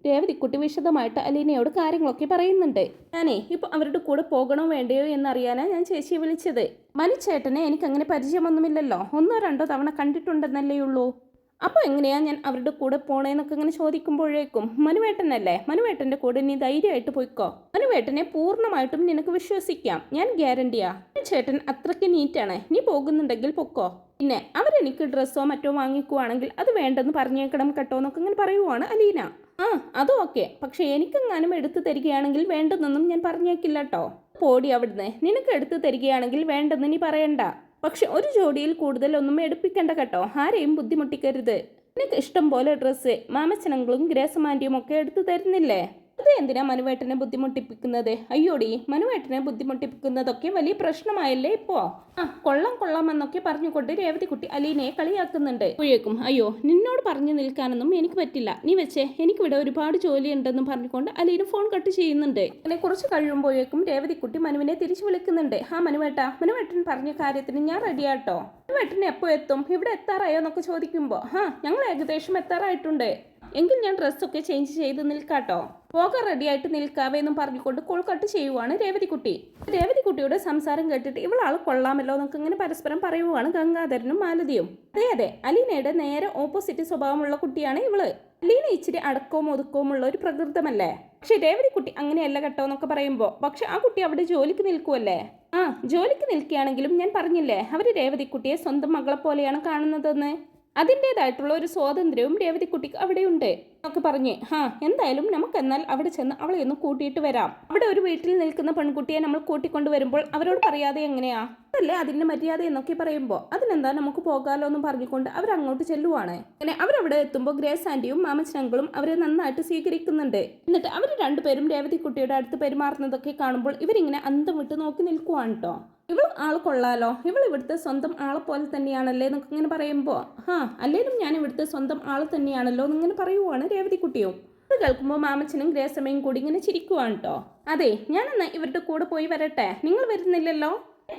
രേവതിക്കുട്ടി വിശദമായിട്ട് അലീനയോട് കാര്യങ്ങളൊക്കെ പറയുന്നുണ്ട്. ഞാനേ ഇപ്പൊ അവരുടെ കൂടെ പോകണോ വേണ്ടയോ എന്നറിയാനാ ഞാൻ ചേച്ചിയെ വിളിച്ചത്. മനുച്ചേട്ടനെ എനിക്കങ്ങനെ പരിചയമൊന്നുമില്ലല്ലോ. ഒന്നോ രണ്ടോ തവണ കണ്ടിട്ടുണ്ടെന്നല്ലേ ഉള്ളൂ. അപ്പോൾ എങ്ങനെയാ ഞാൻ അവരുടെ കൂടെ പോണേന്നൊക്കെ ഇങ്ങനെ ചോദിക്കുമ്പോഴേക്കും മനുവേട്ടനല്ലേ? മനുവേട്ടന്റെ കൂടെ നീ ധൈര്യമായിട്ട് പോയിക്കോ? മനുവേട്ടനെ പൂർണമായിട്ടും നിനക്ക് വിശ്വസിക്കാം. ഞാൻ ഗ്യാരണ്ടിയാ. ചേട്ടൻ അത്രയ്ക്ക് നീറ്റാണ്. നീ പോകുന്നുണ്ടെങ്കിൽ പൊക്കോ? പിന്നെ അവരെനിക്ക് ഡ്രസ്സോ മറ്റോ വാങ്ങിക്കുവാണെങ്കിൽ അത് വേണ്ടെന്ന് പറഞ്ഞേക്കണം കേട്ടോ എന്നൊക്കെ ഇങ്ങനെ പറയുവാണ് അലീന. ആ അതും ഓക്കെ. പക്ഷെ എനിക്കെങ്ങാനും എടുത്തു തരികയാണെങ്കിൽ വേണ്ടെന്നൊന്നും ഞാൻ പറഞ്ഞേക്കില്ല കേട്ടോ. പോടി അവിടുന്ന്. നിനക്ക് എടുത്തു തരികയാണെങ്കിൽ വേണ്ടെന്ന് നീ പറയണ്ട. പക്ഷെ ഒരു ജോഡിയിൽ കൂടുതൽ ഒന്നും എടുപ്പിക്കണ്ട കേട്ടോ. ആരെയും ബുദ്ധിമുട്ടിക്കരുത്. നിനക്ക് ഇഷ്ടം പോലെ ഡ്രസ്സ് മാമച്ചനങ്ങളും ഗ്രേസമാന്റിയും ഒക്കെ എടുത്തു തരുന്നില്ലേ? അത് എന്തിനാ മനുവേട്ടനെ ബുദ്ധിമുട്ടിപ്പിക്കുന്നത്? അയ്യോടി മനുവേട്ടനെ ബുദ്ധിമുട്ടിപ്പിക്കുന്നതൊക്കെ വലിയ പ്രശ്നമായല്ലേ ഇപ്പോ? ആ കൊള്ളം കൊള്ളാം എന്നൊക്കെ പറഞ്ഞുകൊണ്ട് രേവതിക്കുട്ടി അലീനയെ കളിയാക്കുന്നുണ്ട്. അപ്പോഴേക്കും അയ്യോ നിന്നോട് പറഞ്ഞു നിൽക്കാനൊന്നും എനിക്ക് പറ്റില്ല. നീ വെച്ചേ എനിക്കിവിടെ ഒരുപാട് ജോലിയുണ്ടെന്നും പറഞ്ഞുകൊണ്ട് അലീന ഫോൺ കട്ട് ചെയ്യുന്നുണ്ട്. അങ്ങനെ കുറച്ച് കഴിയുമ്പോഴേക്കും രേവതിക്കുട്ടി മനുവിനെ തിരിച്ചു വിളിക്കുന്നുണ്ട്. ആ മനുവേട്ട മനുവേട്ടൻ പറഞ്ഞ കാര്യത്തിന് ഞാൻ റെഡിയാട്ടോ. മനുവേട്ടൻ എപ്പോ എത്തും? ഇവിടെ എത്താറായോ? എന്നൊക്കെ ചോദിക്കുമ്പോൾ ആ ഞങ്ങൾ ഏകദേശം എത്താറായിട്ടുണ്ട്. എങ്കിൽ ഞാൻ ഡ്രസ്സൊക്കെ ചേഞ്ച് ചെയ്ത് നിൽക്കാട്ടോ. പോകാൻ റെഡിയായിട്ട് നിൽക്കാവേ എന്നും പറഞ്ഞുകൊണ്ട് കോൾ കട്ട് ചെയ്യുവാണ് രേവതിക്കുട്ടി. രേവതിക്കുട്ടിയുടെ സംസാരം കേട്ടിട്ട് ഇവളാൾ കൊള്ളാമല്ലോ എന്നൊക്കെ ഇങ്ങനെ പരസ്പരം പറയുവാണ് ഗംഗാധരനും മാലതിയും. അതെ അതെ അലീനയുടെ നേരെ ഓപ്പോസിറ്റ് സ്വഭാവമുള്ള കുട്ടിയാണ് ഇവൾ. അലീന ഇച്ചിരി അടക്കവും ഒതുക്കവും ഉള്ള ഒരു പ്രകൃതമല്ലേ? പക്ഷെ രേവതിക്കുട്ടി അങ്ങനെയല്ല കേട്ടോ എന്നൊക്കെ പറയുമ്പോൾ പക്ഷെ ആ കുട്ടി അവിടെ ജോലിക്ക് നിൽക്കുമല്ലേ ആ ജോലിക്ക് നിൽക്കുകയാണെങ്കിലും ഞാൻ പറഞ്ഞില്ലേ അവർ രേവതിക്കുട്ടിയെ സ്വന്തം മകളെ പോലെയാണ് കാണുന്നതെന്ന്? അതിന്റെതായിട്ടുള്ള ഒരു സ്വാതന്ത്ര്യവും രേവതിക്കുട്ടിക്ക് അവിടെയുണ്ട്. എന്നൊക്കെ പറഞ്ഞേ ഹാ എന്തായാലും നമുക്ക് എന്നാൽ അവിടെ ചെന്ന് അവളെ ഒന്ന് കൂട്ടിയിട്ട് വരാം. അവിടെ ഒരു വീട്ടിൽ നിൽക്കുന്ന പെൺകുട്ടിയെ നമ്മൾ കൂട്ടിക്കൊണ്ട് വരുമ്പോൾ അവരോട് പറയാതെ എങ്ങനെയാ? അതല്ലേ അതിന്റെ മര്യാദ എന്നൊക്കെ പറയുമ്പോൾ അതിനെന്താ നമുക്ക് പോകാലോ എന്ന് പറഞ്ഞുകൊണ്ട് അങ്ങോട്ട് ചെല്ലുവാണ്. അങ്ങനെ അവരവിടെ എത്തുമ്പോൾ ഗ്രേസ് ആന്റിയും മാമച്ചനങ്ങളും അവരെ നന്നായിട്ട് സ്വീകരിക്കുന്നുണ്ട്. എന്നിട്ട് അവർ രണ്ടുപേരും രേവതി കുട്ടിയുടെ അടുത്ത് പെരുമാറുന്നതൊക്കെ കാണുമ്പോൾ ഇവരിങ്ങനെ അന്തം വിട്ട് നോക്കി നിൽക്കുവാണ് കേട്ടോ ഇവൾ ആൾ കൊള്ളാലോ? ഇവൾ ഇവിടുത്തെ സ്വന്തം ആളെ പോലെ തന്നെയാണല്ലേ? എന്നൊക്കെ ഇങ്ങനെ പറയുമ്പോൾ ഹാ അല്ലേലും ഞാൻ ഇവിടുത്തെ സ്വന്തം ആൾ തന്നെയാണല്ലോ എന്നിങ്ങനെ പറയുവാണ് രേവതിക്കുട്ടിയും അത് കേൾക്കുമ്പോൾ മാമച്ചനും ഗ്രേസമ്മയും കൂടി ഇങ്ങനെ ചിരിക്കുവാണ് കേട്ടോ അതെ ഞാനെന്നാ ഇവരുടെ കൂടെ പോയി വരട്ടെ? നിങ്ങൾ വരുന്നില്ലല്ലോ?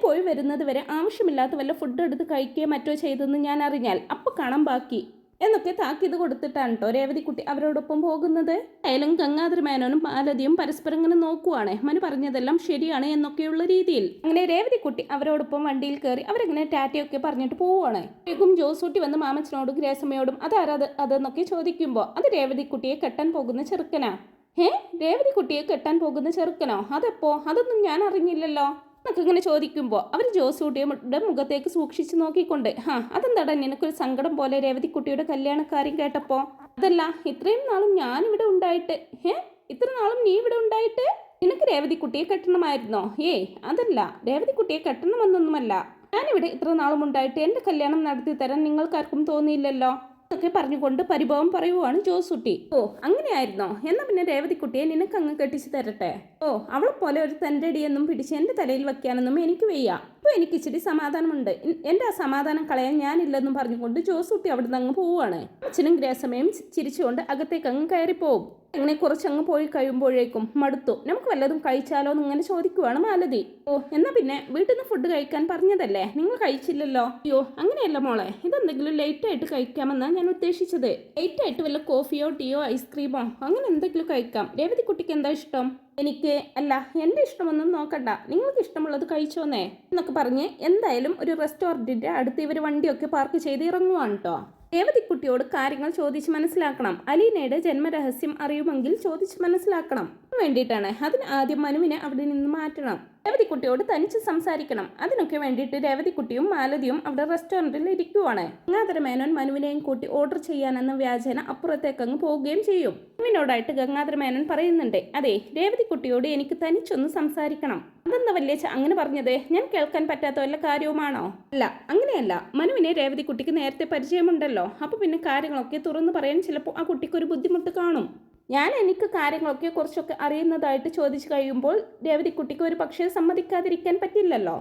പോയി വരുന്നത് വരെ ആവശ്യമില്ലാത്ത വല്ല ഫുഡ് എടുത്ത് കഴിക്കുകയോ മറ്റോ ചെയ്തെന്ന് ഞാൻ അറിഞ്ഞാൽ അപ്പോൾ കാണാൻ ബാക്കി എന്നൊക്കെ താക്കീത് കൊടുത്തിട്ടാണ് കേട്ടോ രേവതിക്കുട്ടി അവരോടൊപ്പം പോകുന്നത്. അയലും ഗംഗാധര മേനോനും പാലതിയും പരസ്പരം ഇങ്ങനെ നോക്കുവാണ്. മനു പറഞ്ഞതെല്ലാം ശരിയാണ് എന്നൊക്കെയുള്ള രീതിയിൽ. അങ്ങനെ രേവതിക്കുട്ടി അവരോടൊപ്പം വണ്ടിയിൽ കയറി അവരങ്ങനെ ടാറ്റയൊക്കെ പറഞ്ഞിട്ട് പോവുകയാണ് വേഗം ജോസൂട്ടി വന്ന് മാമച്ചനോടും ഗ്രേസമ്മയോടും അതാരത് അതെന്നൊക്കെ ചോദിക്കുമ്പോൾ അത് രേവതിക്കുട്ടിയെ കെട്ടാൻ പോകുന്ന ചെറുക്കനാ. ഏ രേവതിക്കുട്ടിയെ കെട്ടാൻ പോകുന്ന ചെറുക്കനോ? അതെപ്പോ? അതൊന്നും ഞാൻ അറിഞ്ഞില്ലല്ലോ. എന്നൊക്കെ ഇങ്ങനെ ചോദിക്കുമ്പോൾ അവർ ജോസൂട്ടിയുടെ മുഖത്തേക്ക് സൂക്ഷിച്ച് നോക്കിക്കൊണ്ട് ഹാ അതെന്താടാ നിനക്കൊരു സങ്കടം പോലെ രേവതിക്കുട്ടിയുടെ കല്യാണക്കാര്യം കേട്ടപ്പോൾ അതല്ല ഇത്രയും നാളും ഞാനിവിടെ ഉണ്ടായിട്ട് ഏ ഇത്ര നാളും നീ ഇവിടെ ഉണ്ടായിട്ട്? നിനക്ക് രേവതിക്കുട്ടിയെ കെട്ടണമായിരുന്നോ? ഏയ് അതല്ല രേവതിക്കുട്ടിയെ കെട്ടണമെന്നൊന്നുമല്ല. ഞാനിവിടെ ഇത്ര നാളും ഉണ്ടായിട്ട് എന്റെ കല്യാണം നടത്തി തരാൻ നിങ്ങൾക്കാർക്കും തോന്നിയില്ലല്ലോ? എന്നൊക്കെ പറഞ്ഞുകൊണ്ട് പരിഭവം പറയുവാണ് ജോസുട്ടി. ഓ അങ്ങനെയായിരുന്നോ? എന്നാ പിന്നെ രേവതിക്കുട്ടിയെ നിനക്ക് അങ്ങ് കെട്ടിച്ചു തരട്ടെ? ഓ അവൾ പോലെ ഒരു തന്റെടിയെന്നും പിടിച്ച് എന്റെ തലയിൽ വെക്കാനൊന്നും എനിക്ക് വയ്യ. അപ്പോൾ എനിക്ക് ഇച്ചിരി സമാധാനമുണ്ട്. എന്റെ ആ സമാധാനം കളയാൻ ഞാനില്ലെന്നും പറഞ്ഞുകൊണ്ട് ജോസൂട്ടി അവിടെ നിന്ന് അങ്ങ് പോവുകയാണ് അച്ഛനും ഗ്രേസമയും ചിരിച്ചുകൊണ്ട് അകത്തേക്ക് അങ്ങ് കയറിപ്പോവും അങ്ങനെ കുറച്ചങ്ങ് പോയി കഴിയുമ്പോഴേക്കും മടുത്തു. നമുക്ക് വല്ലതും കഴിച്ചാലോ എന്ന് ഇങ്ങനെ ചോദിക്കുവാണ് മാലതി. ഓ എന്നാ പിന്നെ വീട്ടിൽ നിന്ന് ഫുഡ് കഴിക്കാൻ പറഞ്ഞതല്ലേ? നിങ്ങൾ കഴിച്ചില്ലല്ലോ? അയ്യോ അങ്ങനെയല്ല മോളെ. ഇതെന്തെങ്കിലും ലേറ്റ് ആയിട്ട് കഴിക്കാമെന്നാണ് ഞാൻ ഉദ്ദേശിച്ചത്. ലേറ്റ് ആയിട്ട് വല്ല കോഫിയോ ടീയോ ഐസ്ക്രീമോ അങ്ങനെ എന്തെങ്കിലും കഴിക്കാം. രേവതി കുട്ടിക്ക് എന്താ ഇഷ്ടം? എനിക്ക് അല്ല എന്റെ ഇഷ്ടമൊന്നും നോക്കണ്ട. നിങ്ങൾക്ക് ഇഷ്ടമുള്ളത് കഴിച്ചോന്നേ. എന്നൊക്കെ പറഞ്ഞ് എന്തായാലും ഒരു റെസ്റ്റോറന്റിന്റെ അടുത്ത് ഇവർ വണ്ടിയൊക്കെ പാർക്ക് ചെയ്ത് ഇറങ്ങുവാണ് കേട്ടോ രേവതിക്കുട്ടിയോട് കാര്യങ്ങൾ ചോദിച്ച് മനസ്സിലാക്കണം. അലീനയുടെ ജന്മരഹസ്യം അറിയുമെങ്കിൽ ചോദിച്ച് മനസ്സിലാക്കണം. വേണ്ടിയിട്ടാണ്. അതിന് ആദ്യം മനുവിനെ അവിടെ നിന്ന് മാറ്റണം. രേവതിക്കുട്ടിയോട് തനിച്ച് സംസാരിക്കണം. അതിനൊക്കെ വേണ്ടിയിട്ട് രേവതിക്കുട്ടിയും മാലതിയും അവിടെ റെസ്റ്റോറന്റിൽ ഇരിക്കുവാണ്. ഗംഗാധര മേനോൻ മനുവിനെയും കൂട്ടി ഓർഡർ ചെയ്യാനെന്ന വ്യാജേന അപ്പുറത്തേക്ക് അങ്ങ് പോവുകയും ചെയ്യും. മനുവിനോടായിട്ട് ഗംഗാധര മേനോൻ പറയുന്നുണ്ട് അതെ രേവതിക്കുട്ടിയോട് എനിക്ക് തനിച്ചൊന്ന് സംസാരിക്കണം. അതെന്താ വല്യച്ച അങ്ങനെ പറഞ്ഞത്? ഞാൻ കേൾക്കാൻ പറ്റാത്ത വല്ല കാര്യവുമാണോ? അല്ല അങ്ങനെയല്ല. മനുവിനെ രേവതിക്കുട്ടിക്ക് നേരത്തെ പരിചയമുണ്ടല്ലോ. അപ്പോൾ പിന്നെ കാര്യങ്ങളൊക്കെ തുറന്നു പറയാൻ ചിലപ്പോൾ ആ കുട്ടിക്ക് ഒരു ബുദ്ധിമുട്ട് കാണും. ഞാൻ എനിക്ക് കാര്യങ്ങളൊക്കെ കുറച്ചൊക്കെ അറിയുന്നതായിട്ട് ചോദിച്ചു കഴിയുമ്പോൾ രേവതിക്കുട്ടിക്ക് ഒരു പക്ഷേ സമ്മതിക്കാതിരിക്കാൻ പറ്റില്ലല്ലോ.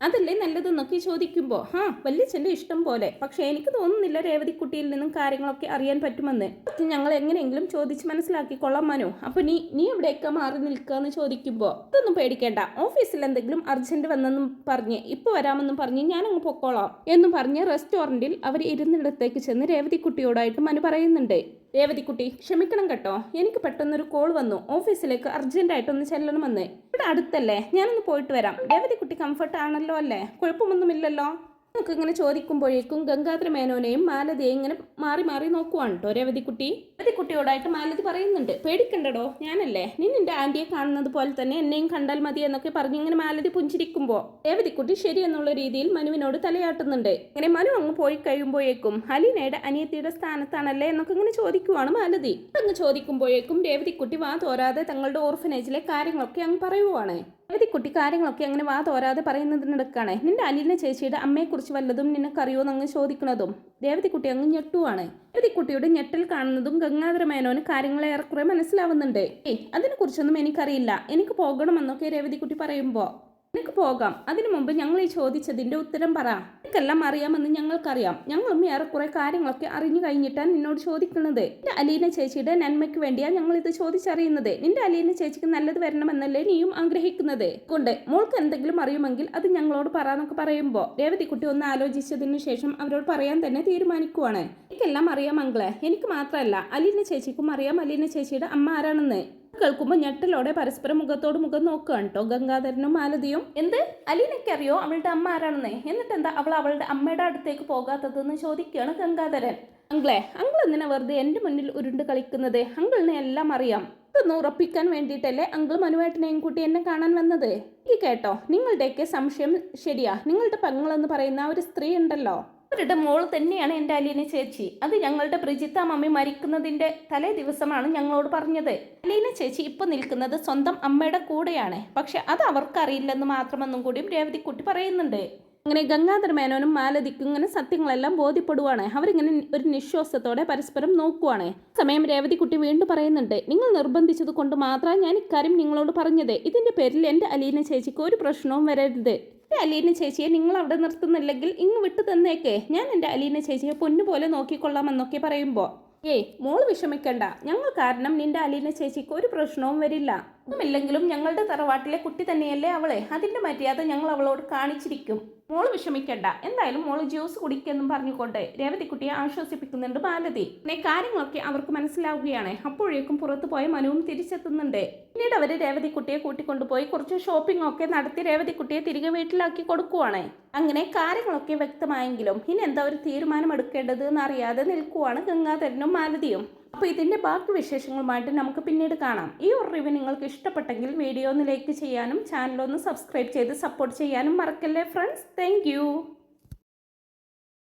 അതല്ലേ നല്ലതെന്നൊക്കെ ചോദിക്കുമ്പോൾ ഹാ വല്യച്ഛന്റെ ഇഷ്ടം പോലെ. പക്ഷേ എനിക്ക് തോന്നുന്നില്ല രേവതിക്കുട്ടിയിൽ നിന്നും കാര്യങ്ങളൊക്കെ അറിയാൻ പറ്റുമെന്ന്. ഞങ്ങൾ എങ്ങനെയെങ്കിലും ചോദിച്ച് മനസ്സിലാക്കിക്കൊള്ളാം മനു. അപ്പോൾ നീ നീ എവിടെയൊക്കെ മാറി നിൽക്കുക എന്ന് ചോദിക്കുമ്പോൾ ഇതൊന്നും പേടിക്കേണ്ട. ഓഫീസിൽ എന്തെങ്കിലും അർജന്റ് വന്നെന്നും പറഞ്ഞ് ഇപ്പോൾ വരാമെന്നും പറഞ്ഞ് ഞാൻ അങ്ങ് പൊക്കോളാം. എന്നും പറഞ്ഞ് റെസ്റ്റോറന്റിൽ അവർ ഇരുന്നിടത്തേക്ക് ചെന്ന് രേവതിക്കുട്ടിയോടായിട്ട് മനു പറയുന്നുണ്ട്. രേവതിക്കുട്ടി ക്ഷമിക്കണം കേട്ടോ. എനിക്ക് പെട്ടെന്നൊരു കോൾ വന്നു. ഓഫീസിലേക്ക് അർജന്റായിട്ടൊന്ന് ചെല്ലണമെന്ന്. ഇവിടെ അടുത്തല്ലേ? ഞാനൊന്ന് പോയിട്ട് വരാം. രേവതിക്കുട്ടി കംഫർട്ട് ആണല്ലോ അല്ലേ? കുഴപ്പമൊന്നുമില്ലല്ലോ? നമുക്ക് ഇങ്ങനെ ചോദിക്കുമ്പോഴേക്കും ഗംഗാധര മേനോനെയും മാലതിയെ ഇങ്ങനെ മാറി മാറി നോക്കുവാണ് കേട്ടോ. രേവതിക്കുട്ടി രേവതിക്കുട്ടിയോടായിട്ട് മാലതി പറയുന്നുണ്ട്. പേടിക്കണ്ടടോ ഞാനല്ലേ? നീ നിന്റെ ആന്റിയെ കാണുന്നത് പോലെ തന്നെ എന്നെയും കണ്ടാൽ മതി എന്നൊക്കെ പറഞ്ഞ് ഇങ്ങനെ മാലതി പുഞ്ചിരിക്കുമ്പോൾ രേവതിക്കുട്ടി ശരി എന്നുള്ള രീതിയിൽ മനുവിനോട് തലയാട്ടുന്നുണ്ട്. ഇങ്ങനെ മനു അങ്ങ് പോയി കഴിയുമ്പോഴേക്കും ഹലീനയുടെ അനിയത്തിയുടെ സ്ഥാനത്താണല്ലേ എന്നൊക്കെ ഇങ്ങനെ ചോദിക്കുവാണ് മാലതി. അങ്ങ് ചോദിക്കുമ്പോഴേക്കും രേവതിക്കുട്ടി വാ തോരാതെ തങ്ങളുടെ ഓർഫനേജിലെ കാര്യങ്ങളൊക്കെ അങ്ങ് പറയുവാണ്. രേവതിക്കുട്ടി കാര്യങ്ങളൊക്കെ അങ്ങനെ വാ തോരാതെ പറയുന്നതിനിടക്കാണ് നിന്റെ അനിലിനെ ചേച്ചിയുടെ അമ്മയെക്കുറിച്ച് വല്ലതും നിനക്കറിയോ? എന്നങ്ങ് ചോദിക്കുന്നതും. രേവതിക്കുട്ടി അങ്ങ് ഞെട്ടുവാണ്. രേവതിക്കുട്ടിയുടെ ഞെട്ടൽ കാണുന്നതും ഗംഗാധര മേനോന് കാര്യങ്ങൾ ഏറെക്കുറെ മനസ്സിലാവുന്നുണ്ട്. ഏയ് അതിനെക്കുറിച്ചൊന്നും എനിക്കറിയില്ല. എനിക്ക് പോകണമെന്നൊക്കെ രേവതിക്കുട്ടി പറയുമ്പോൾ നിനക്ക് പോകാം. അതിനു മുമ്പ് ഞങ്ങൾ ഈ ചോദിച്ചതിന്റെ ഉത്തരം പറ. നിനക്കെല്ലാം അറിയാമെന്ന് ഞങ്ങൾക്കറിയാം. ഞങ്ങളും ഏറെക്കുറെ കാര്യങ്ങളൊക്കെ അറിഞ്ഞു കഴിഞ്ഞിട്ടാണ് നിന്നോട് ചോദിക്കുന്നത്. നിന്റെ അലീന ചേച്ചിയുടെ നന്മയ്ക്ക് വേണ്ടിയാണ് ഞങ്ങൾ ഇത് ചോദിച്ചറിയുന്നത്. നിന്റെ അലീന ചേച്ചിക്ക് നല്ലത് വരണമെന്നല്ലേ നീയും ആഗ്രഹിക്കുന്നത്. കൊണ്ട് മോൾക്ക് എന്തെങ്കിലും അറിയുമെങ്കിൽ അത് ഞങ്ങളോട് പറയാന്നൊക്കെ പറയുമ്പോൾ രേവതിക്കുട്ടി ഒന്ന് ആലോചിച്ചതിന് ശേഷം അവരോട് പറയാൻ തന്നെ തീരുമാനിക്കുവാണ്. എനിക്കെല്ലാം അറിയാം മംഗളെ എനിക്ക് മാത്രമല്ല അലീന ചേച്ചിക്കും അറിയാം അലീന ചേച്ചിയുടെ അമ്മ ആരാണെന്ന്. കേൾക്കുമ്പോൾ ഞെട്ടലോടെ പരസ്പരം മുഖത്തോട് മുഖം നോക്കുകയാണ് കേട്ടോ ഗംഗാധരനും മാലതിയും. എന്ത്? അലീനയ്ക്ക് അറിയോ അവളുടെ അമ്മ ആരാണെന്ന്? എന്നിട്ട് എന്താ അവൾ അവളുടെ അമ്മയുടെ അടുത്തേക്ക് പോകാത്തതെന്ന് ചോദിക്കുകയാണ് ഗംഗാധരൻ. അങ്കിളെ അങ്കിൾ എന്തിനാ വെറുതെ എന്റെ മുന്നിൽ ഉരുണ്ട് കളിക്കുന്നത്? അങ്കിളിനെ എല്ലാം അറിയാം. ഇതൊന്ന് ഉറപ്പിക്കാൻ വേണ്ടിയിട്ടല്ലേ അങ്കിൾ മനുവേട്ടനെയും കൂട്ടി എന്നെ കാണാൻ വന്നത്? ഈ കേട്ടോ നിങ്ങളുടെയൊക്കെ സംശയം ശരിയാ. നിങ്ങളുടെ പെങ്ങളെന്ന് പറയുന്ന ഒരു സ്ത്രീ ഉണ്ടല്ലോ. അവരുടെ മോൾ തന്നെയാണ് എന്റെ അലീന ചേച്ചി. അത് ഞങ്ങളുടെ പ്രിജിത്ത മമ്മി മരിക്കുന്നതിന്റെ തലേ ദിവസമാണ് ഞങ്ങളോട് പറഞ്ഞത്. അലീന ചേച്ചി ഇപ്പോൾ നിൽക്കുന്നത് സ്വന്തം അമ്മയുടെ കൂടെയാണ്. പക്ഷെ അത് അവർക്കറിയില്ലെന്ന് മാത്രമെന്നും കൂടിയും രേവതിക്കുട്ടി പറയുന്നുണ്ട്. അങ്ങനെ ഗംഗാധര മേനോനും മാലതിക്കും ഇങ്ങനെ സത്യങ്ങളെല്ലാം ബോധ്യപ്പെടുവാണ്. അവരിങ്ങനെ ഒരു നിശ്വാസത്തോടെ പരസ്പരം നോക്കുവാണ്. സമയം രേവതിക്കുട്ടി വീണ്ടും പറയുന്നുണ്ട് നിങ്ങൾ നിർബന്ധിച്ചത് കൊണ്ട് മാത്രമാണ് ഞാൻ ഇക്കാര്യം നിങ്ങളോട് പറഞ്ഞത്. ഇതിന്റെ പേരിൽ എന്റെ അലീന ചേച്ചിക്ക് ഒരു പ്രശ്നവും വരരുത്. എന്റെ അലീന ചേച്ചിയെ നിങ്ങൾ അവിടെ നിർത്തുന്നില്ലെങ്കിൽ ഇങ്ങ് വിട്ടു തന്നേക്കേ. ഞാൻ എന്റെ അലീന ചേച്ചിയെ പൊന്നുപോലെ നോക്കിക്കൊള്ളാമെന്നൊക്കെ പറയുമ്പോൾ ഏയ് മോൾ വിഷമിക്കണ്ട. ഞങ്ങൾ കാരണം നിന്റെ അലീന ചേച്ചിക്ക് ഒരു പ്രശ്നവും വരില്ല. ഒന്നുമില്ലെങ്കിലും ഞങ്ങളുടെ തറവാട്ടിലെ കുട്ടി തന്നെയല്ലേ അവളെ. അതിന്റെ മര്യാദ ഞങ്ങൾ അവളോട് കാണിച്ചിരിക്കും. മോൾ വിഷമിക്കണ്ട. എന്തായാലും മോൾ ജ്യൂസ് കുടിക്കെന്നും പറഞ്ഞുകൊണ്ട് രേവതിക്കുട്ടിയെ ആശ്വസിപ്പിക്കുന്നുണ്ട് മാലതി. കാര്യങ്ങളൊക്കെ അവർക്ക് മനസ്സിലാവുകയാണ്. അപ്പോഴേക്കും പുറത്തു പോയ മനുവും തിരിച്ചെത്തുന്നുണ്ട്. പിന്നീട് അവർ രേവതിക്കുട്ടിയെ കൂട്ടിക്കൊണ്ടുപോയി കുറച്ച് ഷോപ്പിംഗ് ഒക്കെ നടത്തി രേവതിക്കുട്ടിയെ തിരികെ വീട്ടിലാക്കി കൊടുക്കുവാണ്. അങ്ങനെ കാര്യങ്ങളൊക്കെ വ്യക്തമായെങ്കിലും ഇനി എന്താ ഒരു തീരുമാനം എടുക്കേണ്ടത് എന്നറിയാതെ നിൽക്കുവാണ് ഗംഗാധരനും മാലതിയും. അപ്പോൾ ഇതിന്റെ ബാക്കി വിശേഷങ്ങളുമായിട്ട് നമുക്ക് പിന്നീട് കാണാം. ഈ ഒരു റിവ്യൂ നിങ്ങൾക്ക് ഇഷ്ടപ്പെട്ടെങ്കിൽ വീഡിയോ ഒന്ന് ലൈക്ക് ചെയ്യാനും ചാനൽ ഒന്ന് സബ്സ്ക്രൈബ് ചെയ്ത് സപ്പോർട്ട് ചെയ്യാനും മറക്കല്ലേ ഫ്രണ്ട്സ് താങ്ക്